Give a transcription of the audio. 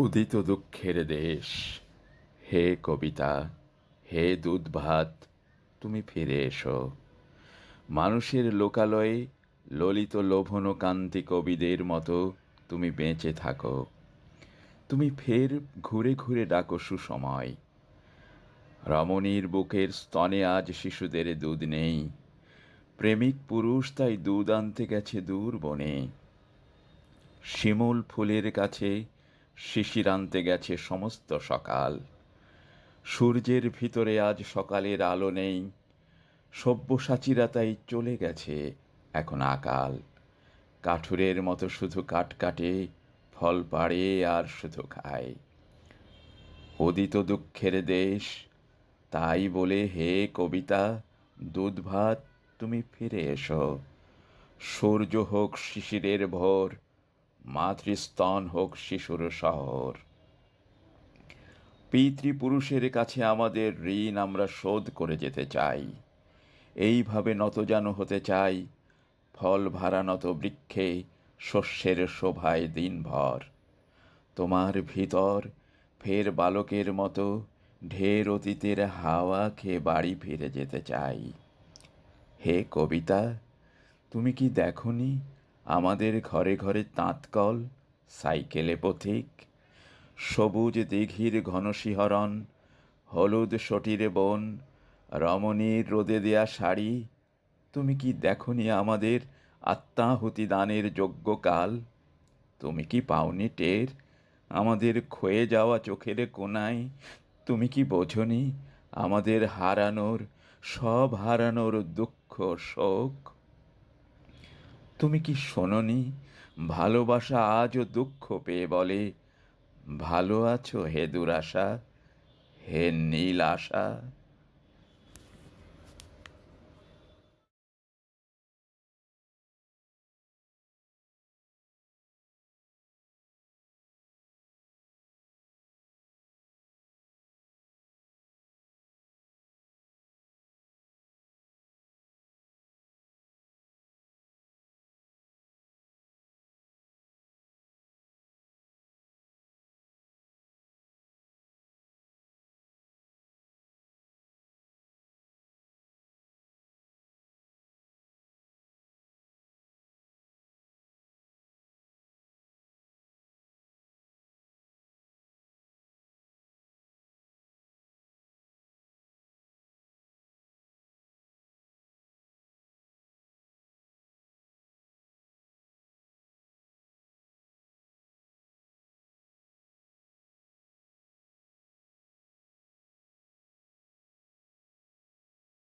উদিত দুঃখের দেশ। হে কবিতা, হে দুধ ভাত তুমি ফিরে এসো। মানুষের লোকালয়ে ললিত লোভন কান্তি কবিদের মতো তুমি বেঁচে থাকো। তুমি ফের ঘুরে ঘুরে ডাকো সুসময়। রমণীর বুকের স্তনে আজ শিশুদের দুধ নেই। প্রেমিক পুরুষ তাই দুধ আনতে গেছে দূর বনে। শিমুল ফুলের কাছে শিশির আনতে গেছে সমস্ত সকাল। সূর্যের ভিতরে আজ সকালের আলো নেই। সব্যসাচীরা তাই চলে গেছে এখন আকাল। কাঠুরের মতো শুধু কাঠ কাটে, ফল পাড়ে আর শুধু খায়। উদিত দুঃখের দেশ, তাই বলে হে কবিতা, দুধ ভাত তুমি ফিরে এসো। সূর্য হোক শিশিরের ভোর মাতৃস্তন হোক শিশুর শহর। পিতৃপুরুষের কাছে আমাদের ঋণ আমরা শোধ করে যেতে চাই। এইভাবে নতজানু হতে চাই, ফল ভাড়া নত বৃক্ষে, শস্যের শোভায় দিনভর। তোমার ভিতর ফের বালকের মতো ঢের অতীতের হাওয়া খেয়ে বাড়ি ফিরে যেতে চাই। হে কবিতা, তুমি কি দেখনি আমাদের ঘরে ঘরে তাঁতকল, সাইকেলে পথিক, সবুজ দিঘির ঘন শিহরণ হলুদ সটিরে বন, রমণীর রোদে দেয়া শাড়ি, তুমি কি দেখনি আমাদের আত্মাহুতি দানের যোগ্য কাল? তুমি কি পাওনি টের আমাদের ক্ষয়ে যাওয়া চোখের কোনায়? তুমি কি বোঝনি আমাদের হারানোর, সব হারানোর দুঃখ শোক? তুমি কি শোনোনি? ভালোবাসা আজও দুঃখ পেয়ে বলে, ভালো আছো হে দুরাশা, হে নীল আশা